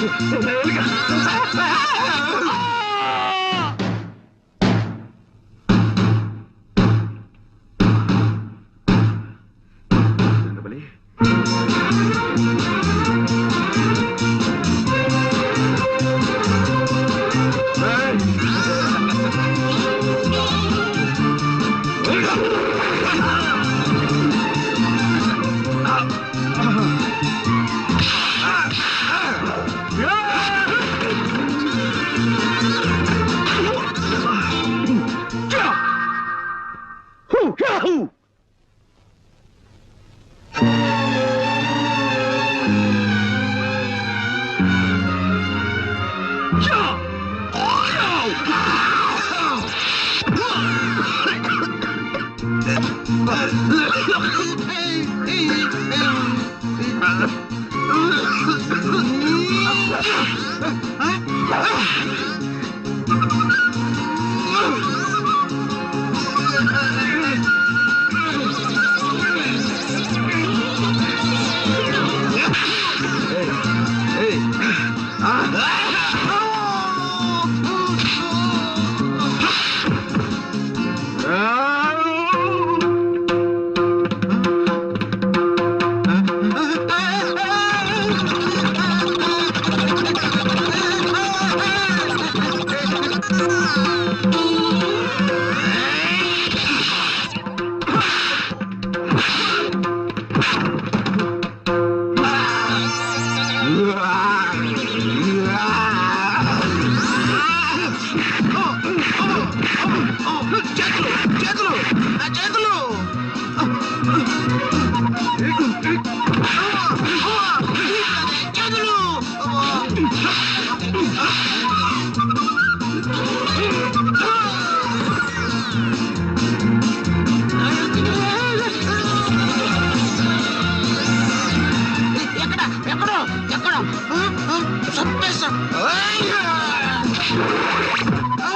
చేతులు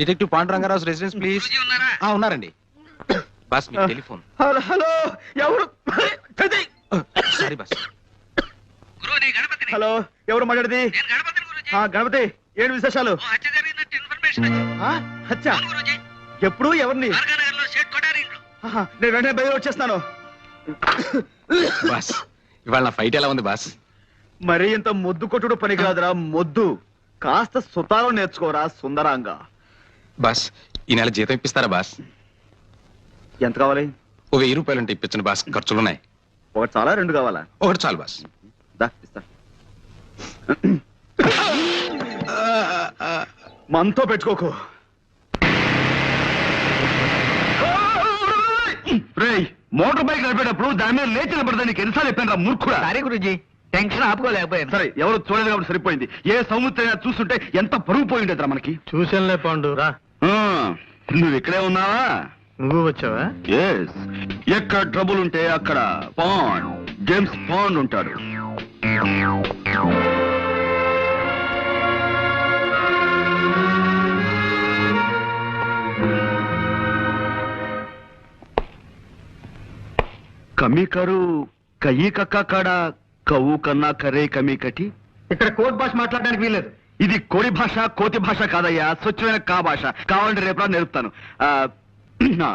detective Pandurangarao residence please ఆ ఉన్నారండి. బస్ మీ టెలిఫోన్. హలో హలో ఎవరు! Sorry boss. హలో ఎవరు మాట్లాడేది? గణపతి ఏంటి విశేషాలు? హత్య ఎప్పుడు ఎవరిని? నేను వెంటనే బయలు వచ్చేస్తున్నాను బస్ ఇవాళ నా ఫైట్ ఎలా ఉంది బాస్? మరి ఇంత మొద్దు కొట్టుడు పనికిరాదురా మొద్దు. కాస్త సుతారం నేర్చుకోరా సుందరాంగా. బాస్ ఈ నెల జీతం ఇప్పిస్తారా బాస్? ఎంత కావాలి? ఓ వెయ్యి రూపాయలు ఉంటే ఇప్పించండి బాస్ ఖర్చులున్నాయి. ఒకటి చాలా రెండు కావాలా? ఒకటి చాలు బాస్. దా ఇస్తా. మనతో పెట్టుకోకు. రేయ్ మోటార్ బైక్ నడిపేటప్పుడు దాని మీద లేచి నిలబడదా నీకు ఎన్నిసార్లు చెప్పాను రా మూర్ఖుడా? సరే గురుజీ టెన్షన్ ఆపుకోలేకపోయాను. సరే ఎవరు చూడలేదు కాబట్టి సరిపోయింది. ఏ సముద్రం చూస్తుంటే ఎంత పరుగు పోయి ఉండేదిరా మనకి? చూసానులే పాండు రా. నువ్వు ఇక్కడే ఉన్నావా? నువ్వు వచ్చావా? ఎస్ ఎక్కడ ట్రబుల్ ఉంటే అక్కడ పాండ్ జేమ్స్ పాండ్ ఉంటాడు. కమీ కరు కయ్యి కక్క కాడా కవ్వు కన్నా కరే కమీ కటి ఇక్కడ కోర్ట్ భాష మాట్లాడడానికి వీల్లేదు. ఇది కోడి భాష కోతి భాష కాదయ్యా స్వచ్ఛమైన కా భాష. కావాలంటే రేపు నేర్పుతాను. ఆ,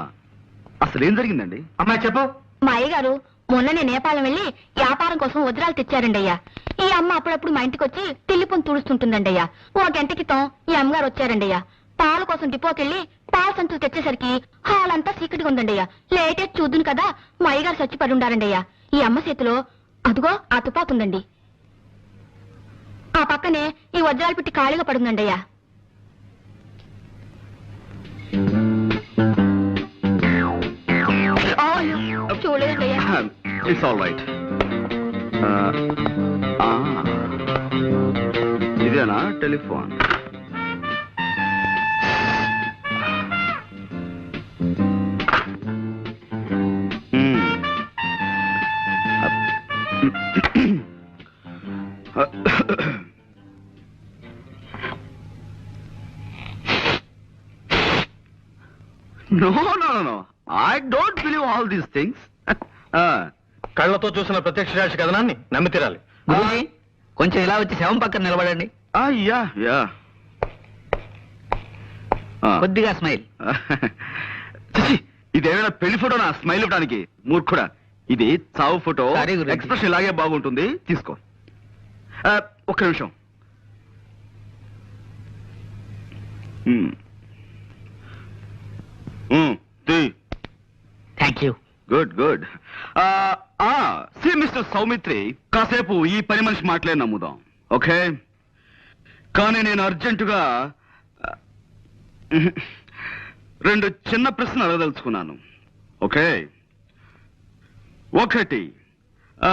అసలు ఏం జరిగిందండి? అమ్మాయి చెప్పు. మా అయ్యగారు మొన్ననే నేపాలం వెళ్ళి వ్యాపారం కోసం వజ్రాలు తెచ్చారండి అయ్యా ఈ అమ్మ అప్పుడప్పుడు మా ఇంటికి వచ్చి తిల్లిపొని తుడుస్తుంటుందండి అయ్యా ఓ గంట క్రితం ఈ అమ్మగారు వచ్చారండి అయ్యా పాల కోసం డిపోకెళ్ళి పాల సంచులు తెచ్చేసరికి హాల్ అంతా సీక్రెట్గా ఉందండి అయ్యా లేటే చూద్దును కదా మా అయ్యగారు చచ్చిపడి ఉండారండి అయ్యా ఈ అమ్మ చేతిలో అదుగో ఆ తుపాకు ఉందండి. ఆ పక్కనే ఈ వజ్రాలు పెట్టి ఖాళీగా పడుందండి అయ్యా ఇట్స్ ఆల్ రైట్ ఇదేనా telephone? No no no I don't believe all these things కళ్ళతో చూసిన ప్రత్యక్ష సాక్షి కథనాన్ని నమ్మి తీరాలి. గురూజీ కొంచెం ఇలా వచ్చి శవం పక్కన నిలబడండి. Yeah yeah. కొద్దిగా స్మైల్. ఇదేమైనా పెళ్ళి ఫోటో నా స్మైల్ ఇవ్వడానికి? మూర్ఖుడా. ఇది చావు ఫోటో. ఎక్స్ప్రెషన్ ఇలాగే బాగుంటుంది. తీసుకో. ఒక్క నిమిషం. Thank you good good see mister Soumitri కాసేపు ఈ పని మనిషి మాటలే నమ్ముదాం. ఓకే కానీ నేను అర్జెంటుగా ఆ, రెండు చిన్న ప్రశ్నలు అడగదలుచుకున్నాను. ఓకే ఒకటి ఆ,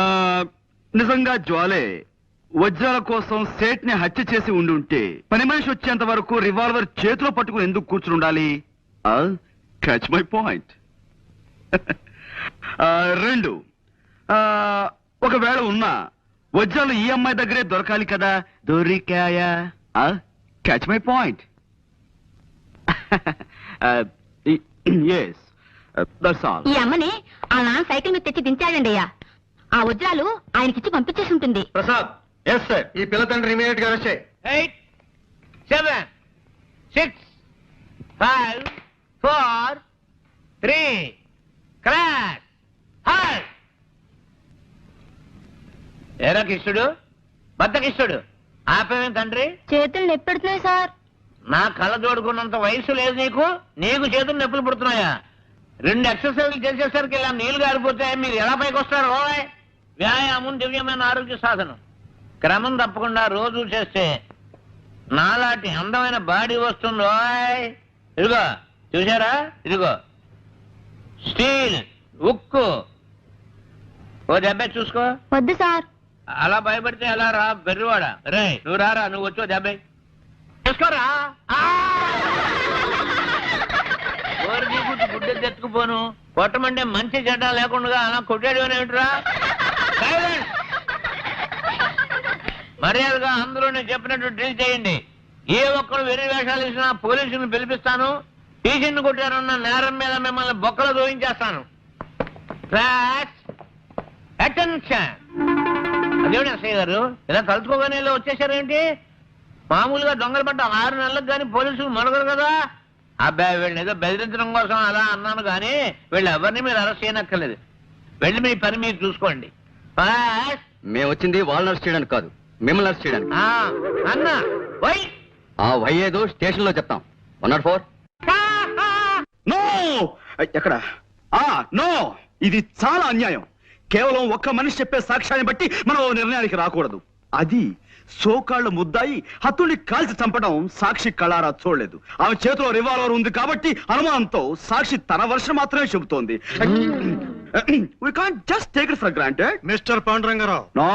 నిజంగా జ్వాలే వజ్రాల కోసం సేట్ని హత్య చేసి ఉండి ఉంటే పని మనిషి వచ్చేంత వరకు రివాల్వర్ చేతిలో పట్టుకుని ఎందుకు కూర్చుని ఉండాలి? క్యాచ్ మై పాయింట్ రెండు. ఒకవేళ ఉన్నా వజ్రాలు ఈ అమ్మాయి దగ్గరే దొరకాలి కదా? దొరికాయా? Catch my point yes that's all ఈ అమ్మని ఆ నాన్న సైకిల్ మీద తెచ్చి దించాడండి అయ్యా ఆ వజ్రాలు ఆయనకిచ్చి పంపించేసి ఉంటుంది. ప్రసాద్ ఎస్ సార్ ఈ పిల్ల తండ్రి ఇమీడియట్గా అరెస్ట్ చేయి. Eight seven six five four three crash hi ఏరా కిష్టుడు బద్ద కిష్టుడు ఆపేమేం తండ్రి? చేతులు నొప్పెడుతున్నాయి సార్. నా కళ్ళ జోడుకున్నంత వయసు లేదు నీకు? నీకు చేతులు నొప్పులు పుడుతున్నాయా? రెండు ఎక్సర్సైజ్లు చేసేసరికి ఇలా నీళ్ళు గారిపోతే మీరు ఎలా పైకి వస్తారు? ఓయ్! వ్యాయామం దివ్యమైన ఆరోగ్య సాధనం. క్రమం తప్పకుండా రోజు చేస్తే నాలాంటి అందమైన బాడీ వస్తుంది ఓయ్! ఇదిగో. చూసారా ఇదిగో. స్టీల్ ఉక్కు. ఓ దెబ్బ చూసుకో. వద్దు సార్. అలా భయపడితే ఎలా రా? బెర్రివాడ. రే నువ్వు రారా? నువ్వు వచ్చో దెబ్బై నీ గుడ్డు తెచ్చుకుపోను. కొట్టమంటే మంచి చెడ్డ లేకుండా అలా కొట్టాడు ఏమిట్రా! మర్యాదగా అందరూ నేను చెప్పినట్టు డ్రిల్ చేయండి. ఏ ఒక్కరు వెర్రి వేషాలు ఇచ్చినా పోలీసులను పిలిపిస్తాను. టీచర్ని కొట్టారన్న నేరం మీద మిమ్మల్ని బొక్కలు దోయించేస్తాను. అటెన్షన్ అదేమిటి అసయ్య గారు? ఇలా తలుచుకోగానే ఇలా వచ్చేసారేంటి మామూలుగా దొంగలు పడ్డ ఆరు నెలలకు కానీ పోలీసులు మరగరు కదా? అబ్బాయి వీళ్ళని ఏదో బెదిరించడం కోసం అలా అన్నాను కానీ వీళ్ళు ఎవరిని మీరు అరెస్ట్ చేయనక్కర్లేదు. వెళ్ళి మీ పని మీరు చూసుకోండి. పాస్. మేము వచ్చింది వాళ్ళని అరెస్ట్ చేయడానికి కాదు మిమ్మల్ని అరెస్ట్ చేయడానికి. ఆ, అన్న వై. ఆ వై ఏదో స్టేషన్లో చెప్తాం. One naught four. నో! ఎక్కడ? ఆ నో! ఇది చాలా అన్యాయం. కేవలం ఒక్క మనిషి చెప్పే సాక్ష్యాన్ని బట్టి మనం ఓ నిర్ణయానికి రాకూడదు. అది సోకాళ్ళు ముద్దాయి హత్తుని కాల్చి చంపడం సాక్షి కళారా చూడలేదు. ఆమె చేతిలో రివాల్వర్ ఉంది కాబట్టి అనుమానంతో సాక్షి తన వర్షం మాత్రమే చెబుతోంది. We can't just take it for granted mister Pandurangarao. No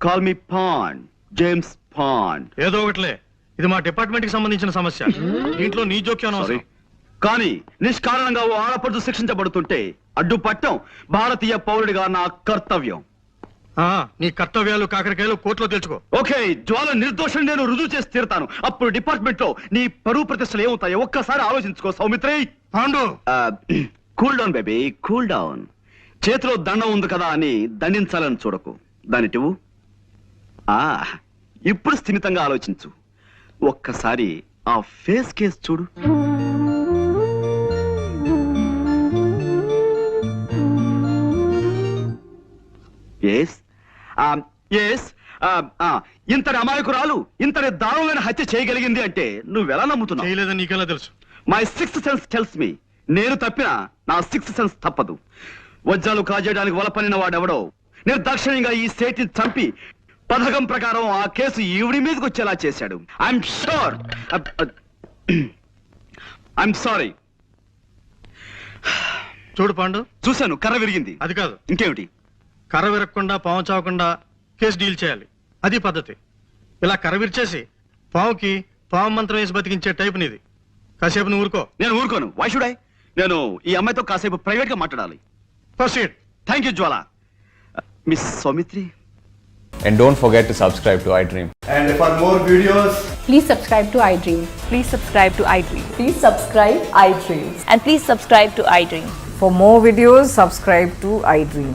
call me Bond James Bond ఏదో ఒకటిలే. ఇది మా డిపార్ట్మెంట్కి సంబంధించిన సమస్య. దీంట్లో నీ జోక్యం కానీ నిష్కారణంగా ఓ ఆడపడుచు శిక్షించబడుతుంటే అడ్డుపట్టం భారతీయ పౌరుడిగా నా కర్తవ్యం. ఆ, నీ కర్తవ్యాలు కాకరకాయలు కోర్టులో తెలుసుకో. ఓకే జ్వాల నిర్దోషం నేను రుజువు చేసి తీరుతాను. అప్పుడు డిపార్ట్మెంట్లో నీ పరువు ప్రతిష్టలు ఏమవుతాయో ఒక్కసారి ఆలోచించుకో Soumitri. Pandu. Cool down baby cool down. చేతిలో దండం ఉంది కదా అని దండించాలని చూడకు. దానిటివు ఆ ఇప్పుడు స్థిమితంగా ఆలోచించు. ఒక్కసారి ఆ ఫేస్ కేస్ చూడు. ఎస్ ఇంతటి అమాయకురాలు ఇంతటి దారుణమైన హత్య చేయగలిగింది అంటే నువ్వెలా నమ్ముతున్నావు? చేయలేదని నీకెలా తెలుసు? My sixth sense tells me నేను తప్పినా నా సిక్స్త్ సెన్స్ తప్పదు. వజ్రాలు కాజేయడానికి వలపనిన వాడెవడో? నిర్దాక్షిణ్యంగా ఈ సేటి చంపి పథకం ప్రకారం ఆ కేసు ఈవిడి మీదకి వచ్చేలా చేశాడు. ఐఎమ్ షూర్ ఐఎమ్ సారీ చూడు పాండు. చూశాను కర్ర విరిగింది. అది కాదు. ఇంకేమిటి? కర్ర విరగకుండా పాము చావకుండా కేసు డీల్ చేయాలి అది పద్ధతి ఇలా కర్ర విరిచేసి పావుకి పాము మంత్రం వేసి బతికించే టైప్ నీది కాసేపు నువ్వు ఊరుకో నేను ఊరుకోను వై షుడ్ ఐ నేను ఈ అమ్మాయితో కాసేపు ప్రైవేట్గా మాట్లాడాలి proceed thank you Jwala miss Soumitri And don't forget to subscribe to iDream. And for more videos, please subscribe to iDream. Please subscribe to iDream. Please subscribe iDream. And please subscribe to iDream. For more videos, subscribe to iDream.